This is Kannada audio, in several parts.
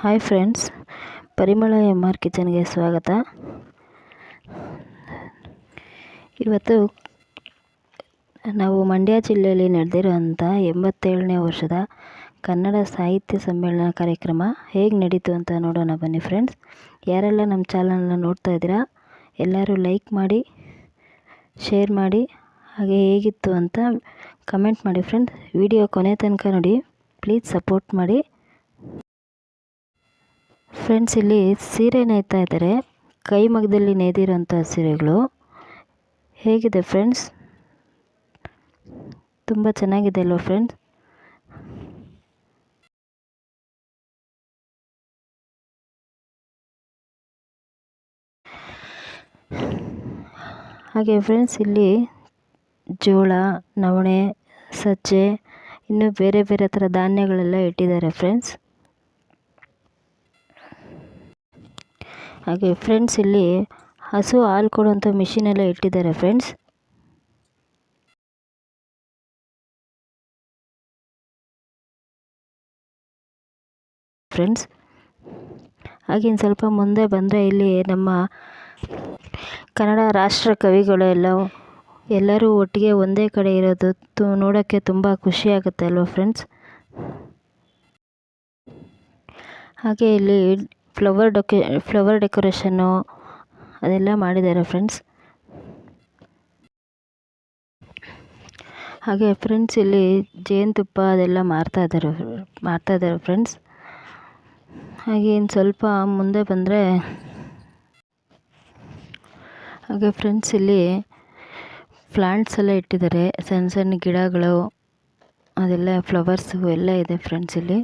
Hi friends, Parimala M R ಕಿಚನ್ಗೆ ಸ್ವಾಗತ. ಇವತ್ತು ನಾವು ಮಂಡ್ಯ ಜಿಲ್ಲೆಯಲ್ಲಿ ನಡೆದಿರುವಂಥ ಎಂಬತ್ತೇಳನೇ ವರ್ಷದ ಕನ್ನಡ ಸಾಹಿತ್ಯ ಸಮ್ಮೇಳನ ಕಾರ್ಯಕ್ರಮ ಹೇಗೆ ನಡೀತು ಅಂತ ನೋಡೋಣ ಬನ್ನಿ ಫ್ರೆಂಡ್ಸ್. ಯಾರೆಲ್ಲ ನಮ್ಮ ಚಾನಲ್ನ ನೋಡ್ತಾ ಇದ್ದೀರಾ, ಎಲ್ಲರೂ ಲೈಕ್ ಮಾಡಿ, ಶೇರ್ ಮಾಡಿ, ಹಾಗೆ ಹೇಗಿತ್ತು ಅಂತ ಕಮೆಂಟ್ ಮಾಡಿ ಫ್ರೆಂಡ್ಸ್. ವಿಡಿಯೋ ಕೊನೆ ತನಕ ನೋಡಿ, ಪ್ಲೀಸ್ ಸಪೋರ್ಟ್ ಮಾಡಿ. ಫ್ರೆಂಡ್ಸ್ ಇಲ್ಲಿ ಸೀರೆ ನೇಯ್ತಾ ಇದ್ದಾರೆ. ಕೈ ಮಗದಲ್ಲಿ ನೇಯ್ದಿರೋಂಥ ಸೀರೆಗಳು. ಹೇಗಿದೆ ಫ್ರೆಂಡ್ಸ್ ತುಂಬ ಚೆನ್ನಾಗಿದೆ ಅಲ್ವಾ ಫ್ರೆಂಡ್ಸ್ ಹಾಗೆ ಫ್ರೆಂಡ್ಸ್ ಇಲ್ಲಿ ಜೋಳ, ನವಣೆ, ಸಜ್ಜೆ, ಇನ್ನು ಬೇರೆ ಬೇರೆ ಥರ ಧಾನ್ಯಗಳೆಲ್ಲ ಇಟ್ಟಿದ್ದಾರೆ ಫ್ರೆಂಡ್ಸ್ ಹಾಗೆ ಫ್ರೆಂಡ್ಸ್ ಇಲ್ಲಿ ಹಸು ಹಾಲು ಕೊಡುವಂಥ ಮಿಷಿನ್ ಎಲ್ಲ ಇಟ್ಟಿದ್ದಾರೆ ಫ್ರೆಂಡ್ಸ್ ಫ್ರೆಂಡ್ಸ್ ಹಾಗೆ ಸ್ವಲ್ಪ ಮುಂದೆ ಬಂದರೆ ಇಲ್ಲಿ ನಮ್ಮ ಕನ್ನಡ ರಾಷ್ಟ್ರ ಕವಿಗಳು ಎಲ್ಲ ಎಲ್ಲರೂ ಒಟ್ಟಿಗೆ ಒಂದೇ ಕಡೆ ಇರೋದು ತು ನೋಡೋಕ್ಕೆ ತುಂಬ ಖುಷಿ ಆಗುತ್ತೆ ಅಲ್ವಾ ಫ್ರೆಂಡ್ಸ್ ಹಾಗೆ ಇಲ್ಲಿ ಫ್ಲವರ್ ಡೊಕೆ ಫ್ಲವರ್ ಡೆಕೋರೇಷನ್ನು ಅದೆಲ್ಲ ಮಾಡಿದ್ದಾರೆ ಫ್ರೆಂಡ್ಸ್ ಹಾಗೆ ಫ್ರೆಂಡ್ಸ್ ಇಲ್ಲಿ ಜೇನುತುಪ್ಪ ಅದೆಲ್ಲ ಮಾರ್ತಾ ಇದ್ದಾರೆ ಮಾರ್ತಾ ಇದ್ದಾರೆ ಫ್ರೆಂಡ್ಸ್ ಹಾಗೆ ಇನ್ನು ಸ್ವಲ್ಪ ಮುಂದೆ ಬಂದರೆ, ಹಾಗೆ ಫ್ರೆಂಡ್ಸ್ ಇಲ್ಲಿ ಪ್ಲಾಂಟ್ಸ್ ಎಲ್ಲ ಇಟ್ಟಿದ್ದಾರೆ, ಸಣ್ಣ ಸಣ್ಣ ಗಿಡಗಳು, ಅದೆಲ್ಲ ಫ್ಲವರ್ಸು ಎಲ್ಲ ಇದೆ ಫ್ರೆಂಡ್ಸ್ ಇಲ್ಲಿ.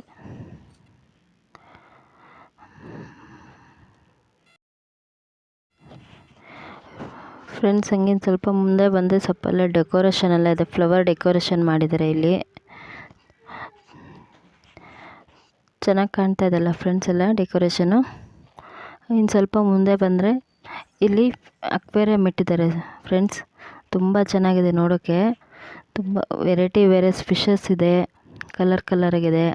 ಫ್ರೆಂಡ್ಸ್ ಹಂಗೆ ಸ್ವಲ್ಪ ಮುಂದೆ ಬಂದರೆ ಎಲ್ಲ ಡೆಕೋರೇಷನ್ ಎಲ್ಲ ಇದೆ ಫ್ಲವರ್ ಡೆಕೋರೇಷನ್ ಮಾಡಿದ್ದಾರೆ ಇಲ್ಲಿ. ಚೆನ್ನಾಗಿ ಕಾಣ್ತಾ ಇದೆಲ್ಲ ಫ್ರೆಂಡ್ಸ್ ಎಲ್ಲ ಡೆಕೋರೇಷನು ಇನ್ನು ಸ್ವಲ್ಪ ಮುಂದೆ ಬಂದರೆ ಇಲ್ಲಿ ಅಕ್ವೇರಿಯಮ್ ಇಟ್ಟಿದ್ದಾರೆ ಫ್ರೆಂಡ್ಸ್. ತುಂಬ ಚೆನ್ನಾಗಿದೆ ನೋಡೋಕ್ಕೆ ತುಂಬ ವೆರೈಟಿ ವೆರೈಸ್ ಫಿಶಸ್ ಇದೆ ಕಲರ್ ಕಲರಾಗಿದೆ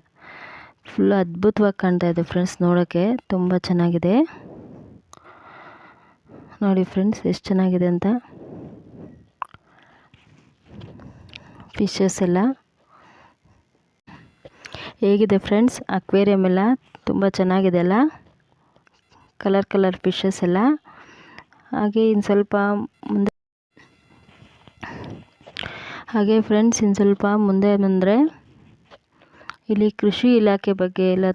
ಫುಲ್ ಅದ್ಭುತವಾಗಿ ಕಾಣ್ತಾ ಇದೆ ಫ್ರೆಂಡ್ಸ್ ನೋಡೋಕ್ಕೆ ತುಂಬ ಚೆನ್ನಾಗಿದೆ. ನೋಡಿ ಫ್ರೆಂಡ್ಸ್, ಎಷ್ಟು ಚೆನ್ನಾಗಿದೆ ಅಂತ. ಫಿಶಸ್ ಎಲ್ಲ. ಹೇಗಿದೆ ಫ್ರೆಂಡ್ಸ್? ಅಕ್ವೇರಿಯಮ್ ಎಲ್ಲ ತುಂಬ ಚೆನ್ನಾಗಿದೆ ಅಲ್ಲ? ಕಲರ್ ಕಲರ್ ಫಿಶಸ್ ಎಲ್ಲ. ಹಾಗೆ ಇನ್ನು ಸ್ವಲ್ಪ ಮುಂದೆ ಹಾಗೆ ಫ್ರೆಂಡ್ಸ್ ಇನ್ನು ಸ್ವಲ್ಪ ಮುಂದೆ ಬಂದರೆ ಇಲ್ಲಿ ಕೃಷಿ ಇಲಾಖೆ ಬಗ್ಗೆ ಎಲ್ಲ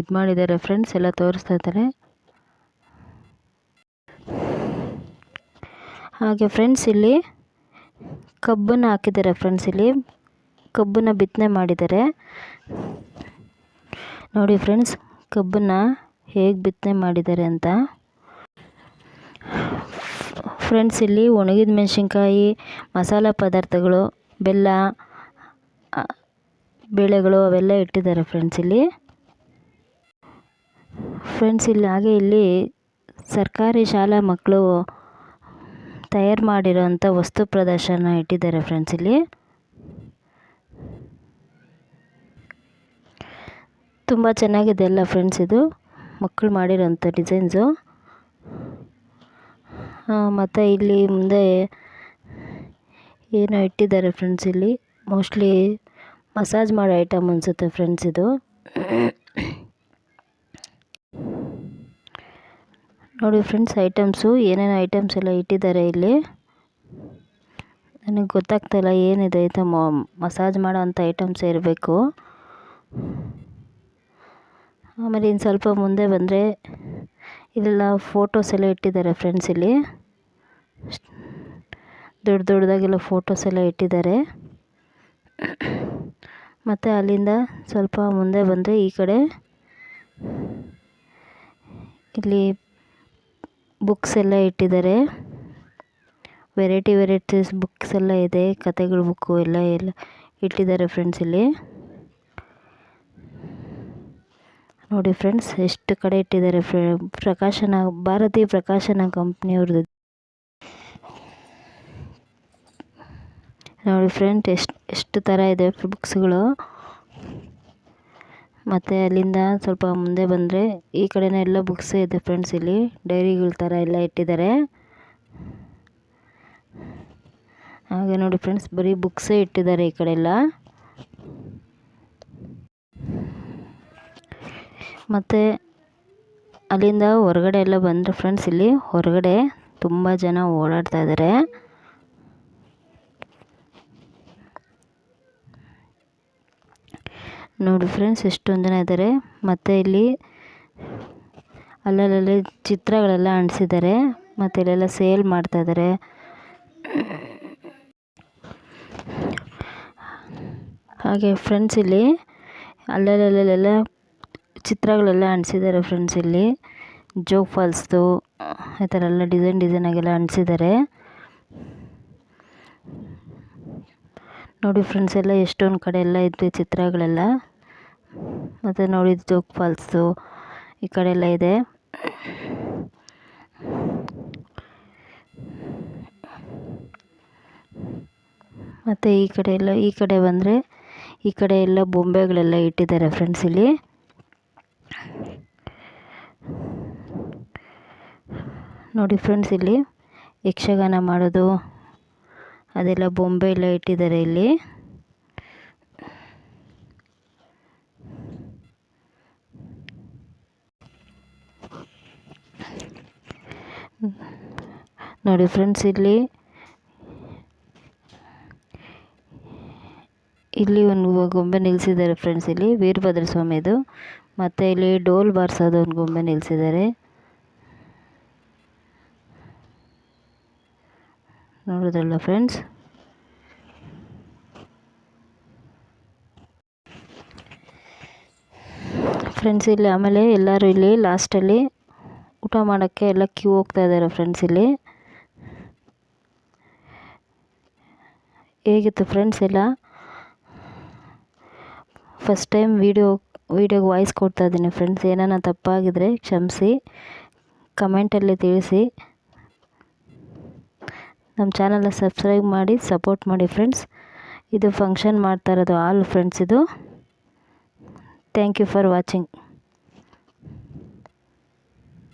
ಇದು ಮಾಡಿದ್ದಾರೆ ಫ್ರೆಂಡ್ಸ್, ಎಲ್ಲ ತೋರಿಸ್ತಾ ಇದ್ದಾರೆ. ಹಾಗೆ ಫ್ರೆಂಡ್ಸ್ ಇಲ್ಲಿ ಕಬ್ಬನ್ನು ಹಾಕಿದ್ದಾರೆ ಫ್ರೆಂಡ್ಸ್ ಇಲ್ಲಿ. ಕಬ್ಬನ್ನು ಬಿತ್ತನೆ ಮಾಡಿದ್ದಾರೆ. ನೋಡಿ ಫ್ರೆಂಡ್ಸ್ ಕಬ್ಬನ್ನು ಹೇಗೆ ಬಿತ್ತನೆ ಮಾಡಿದ್ದಾರೆ ಅಂತ. ಫ್ರೆಂಡ್ಸ್ ಇಲ್ಲಿ ಒಣಗಿದ ಮೆಣಸಿನ್ಕಾಯಿ, ಮಸಾಲ ಪದಾರ್ಥಗಳು, ಬೆಲ್ಲ ಬೇಳೆಗಳು ಅವೆಲ್ಲ ಇಟ್ಟಿದ್ದಾರೆ ಫ್ರೆಂಡ್ಸ್ ಇಲ್ಲಿ. ಫ್ರೆಂಡ್ಸ್ ಇಲ್ಲಿ ಹಾಗೆ ಇಲ್ಲಿ ಸರ್ಕಾರಿ ಶಾಲಾ ಮಕ್ಕಳು ತಯಾರು ಮಾಡಿರೋಂಥ ವಸ್ತು ಪ್ರದರ್ಶನ ಇಟ್ಟಿದ್ದಾರೆ ಫ್ರೆಂಡ್ಸ್ ಇಲ್ಲಿ. ತುಂಬ ಚೆನ್ನಾಗಿದೆ ಅಲ್ಲ ಫ್ರೆಂಡ್ಸ್ ಇದು. ಮಕ್ಕಳು ಮಾಡಿರೋಂಥ ಡಿಸೈನ್ಸು ಮತ್ತು ಇಲ್ಲಿ ಮುಂದೆ ಏನೋ ಇಟ್ಟಿದ್ದಾರೆ ಫ್ರೆಂಡ್ಸ್ ಇಲ್ಲಿ. ಮೋಸ್ಟ್ಲಿ ಮಸಾಜ್ ಮಾಡೋ ಐಟಮ್ ಅನಿಸುತ್ತೆ ಫ್ರೆಂಡ್ಸ್ ಇದು. ನೋಡಿ ಫ್ರೆಂಡ್ಸ್, ಐಟಮ್ಸು, ಏನೇನು ಐಟಮ್ಸ್ ಎಲ್ಲ ಇಟ್ಟಿದ್ದಾರೆ ಇಲ್ಲಿ. ನನಗೆ ಗೊತ್ತಾಗ್ತಾಯಿಲ್ಲ ಏನಿದೆ ಇದು ಮಸಾಜ್ ಮಾಡೋ ಅಂಥ ಐಟಮ್ಸ್ ಇರಬೇಕು. ಆಮೇಲೆ ಇನ್ನು ಸ್ವಲ್ಪ ಮುಂದೆ ಬಂದರೆ ಇಲ್ಲೆಲ್ಲ ಫೋಟೋಸ್ ಎಲ್ಲ ಇಟ್ಟಿದ್ದಾರೆ ಫ್ರೆಂಡ್ಸ್ ಇಲ್ಲಿ. ದೊಡ್ಡ ದೊಡ್ಡದಾಗೆಲ್ಲ ಫೋಟೋಸ್ ಎಲ್ಲ ಇಟ್ಟಿದ್ದಾರೆ. ಮತ್ತು ಅಲ್ಲಿಂದ ಸ್ವಲ್ಪ ಮುಂದೆ ಬಂದರೆ ಈ ಕಡೆ ಇಲ್ಲಿ ಬುಕ್ಸ್ ಎಲ್ಲ ಇಟ್ಟಿದ್ದಾರೆ. ವೆರೈಟಿ ವೆರೈಟೀಸ್ ಬುಕ್ಸ್ ಎಲ್ಲ ಇದೆ ಕತೆಗಳ ಬುಕ್ಕು ಎಲ್ಲ ಎಲ್ಲ ಇಟ್ಟಿದ್ದಾರೆ ಫ್ರೆಂಡ್ಸ್ ಇಲ್ಲಿ. ನೋಡಿ ಫ್ರೆಂಡ್ಸ್ ಎಷ್ಟು ಕಡೆ ಇಟ್ಟಿದ್ದಾರೆ ಪ್ರಕಾಶನ ಭಾರತೀಯ ಪ್ರಕಾಶನ ಕಂಪ್ನಿಯವ್ರದ್ದು ನೋಡಿ ಫ್ರೆಂಡ್ ಎಷ್ಟು ಎಷ್ಟು ಥರ ಇದೆ ಬುಕ್ಸ್ಗಳು ಮತ್ತು ಅಲ್ಲಿಂದ ಸ್ವಲ್ಪ ಮುಂದೆ ಬಂದರೆ ಈ ಕಡೆನೇ ಎಲ್ಲ ಬುಕ್ಸ್ ಇದೆ ಫ್ರೆಂಡ್ಸ್ ಇಲ್ಲಿ. ಡೈರಿಗಳ ಥರ ಎಲ್ಲ ಇಟ್ಟಿದ್ದಾರೆ ಹಾಗೆ ನೋಡಿ ಫ್ರೆಂಡ್ಸ್ ಬರೀ ಬುಕ್ಸೇ ಇಟ್ಟಿದ್ದಾರೆ ಈ ಕಡೆ ಎಲ್ಲ. ಮತ್ತು ಅಲ್ಲಿಂದ ಹೊರಗಡೆ ಎಲ್ಲ ಬಂದರೆ ಫ್ರೆಂಡ್ಸ್ ಇಲ್ಲಿ ಹೊರಗಡೆ ತುಂಬ ಜನ ಓಡಾಡ್ತಾ ಇದ್ದಾರೆ ನೋಡಿ ಫ್ರೆಂಡ್ಸ್ ಎಷ್ಟೊಂದು ಜನ ಇದ್ದಾರೆ ಮತ್ತು ಇಲ್ಲಿ ಅಲ್ಲಲ್ಲೇ ಚಿತ್ರಗಳೆಲ್ಲ ಅಂಟಿಸಿದ್ದಾರೆ, ಮತ್ತು ಇಲ್ಲೆಲ್ಲ ಸೇಲ್ ಮಾಡ್ತಾ ಇದ್ದಾರೆ ಹಾಗೆ ಫ್ರೆಂಡ್ಸ್ ಇಲ್ಲಿ ಅಲ್ಲಲ್ಲಲ್ಲೆಲ್ಲ ಚಿತ್ರಗಳೆಲ್ಲ ಅಂಟಿಸಿದ್ದಾರೆ ಫ್ರೆಂಡ್ಸ್ ಇಲ್ಲಿ. ಜೋಗ್ ಫಾಲ್ಸ್ದು, ಈ ಥರ ಎಲ್ಲ ಡಿಸೈನ್ ಡಿಸೈನಾಗೆಲ್ಲ ಅಂಟಿಸಿದ್ದಾರೆ. ನೋಡಿ ಫ್ರೆಂಡ್ಸ್ ಎಲ್ಲ ಎಷ್ಟೊಂದು ಕಡೆ ಎಲ್ಲ ಇದ್ದು ಚಿತ್ರಗಳೆಲ್ಲ. ಮತ್ತು ನೋಡಿ ಜೋಗ್ ಫಾಲ್ಸು ಈ ಕಡೆ ಎಲ್ಲ ಇದೆ. ಮತ್ತು ಈ ಕಡೆ ಎಲ್ಲ, ಈ ಕಡೆ ಬಂದರೆ ಈ ಕಡೆ ಎಲ್ಲ ಬೊಂಬೆಗಳೆಲ್ಲ ಇಟ್ಟಿದ್ದಾರೆ ಫ್ರೆಂಡ್ಸ್ ಇಲ್ಲಿ. ನೋಡಿ ಫ್ರೆಂಡ್ಸ್ ಇಲ್ಲಿ ಯಕ್ಷಗಾನ ಮಾಡೋದು, ಅದೆಲ್ಲ ಬೊಂಬೆ ಎಲ್ಲ ಇಟ್ಟಿದ್ದಾರೆ ಇಲ್ಲಿ. ನೋಡಿ ಫ್ರೆಂಡ್ಸ್, ಇಲ್ಲಿ ಇಲ್ಲಿ ಒಂದು ಗೊಂಬೆ ನಿಲ್ಲಿಸಿದ್ದಾರೆ ಫ್ರೆಂಡ್ಸ್, ಇಲ್ಲಿ ವೀರಭದ್ರ ಸ್ವಾಮಿದು. ಮತ್ತು ಇಲ್ಲಿ ಡೋಲ್ ಬಾರಿಸೋದು ಒಂದು ಗೊಂಬೆ ನಿಲ್ಲಿಸಿದ್ದಾರೆ ನೋಡಿದ್ರಲ್ಲ ಫ್ರೆಂಡ್ಸ್? ಫ್ರೆಂಡ್ಸ್, ಇಲ್ಲಿ ಆಮೇಲೆ ಎಲ್ಲರೂ ಇಲ್ಲಿ ಲಾಸ್ಟಲ್ಲಿ ಊಟ ಮಾಡೋಕ್ಕೆ ಎಲ್ಲ ಕ್ಯೂ ಹೋಗ್ತಾ ಇದ್ದಾರೆ ಫ್ರೆಂಡ್ಸ್ ಇಲ್ಲಿ. ಹೇಗಿತ್ತು ಫ್ರೆಂಡ್ಸ್ ಎಲ್ಲ? ಫಸ್ಟ್ ಟೈಮ್ ವೀಡಿಯೋ ವೀಡಿಯೋಗೆ ವಾಯ್ಸ್ ಕೊಡ್ತಾ ಇದ್ದೀನಿ ಫ್ರೆಂಡ್ಸ್ ಏನಾನ ತಪ್ಪಾಗಿದ್ರೆ ಕ್ಷಮಿಸಿ ಕಮೆಂಟಲ್ಲಿ ತಿಳಿಸಿ. ನಮ್ಮ ಚಾನಲ್ನ ಸಬ್ಸ್ಕ್ರೈಬ್ ಮಾಡಿ ಸಪೋರ್ಟ್ ಮಾಡಿ ಫ್ರೆಂಡ್ಸ್ ಇದು ಫಂಕ್ಷನ್ ಮಾಡ್ತಾ ಇರೋದು ಆಲ್ ಫ್ರೆಂಡ್ಸ್ ಇದು. Thank you for watching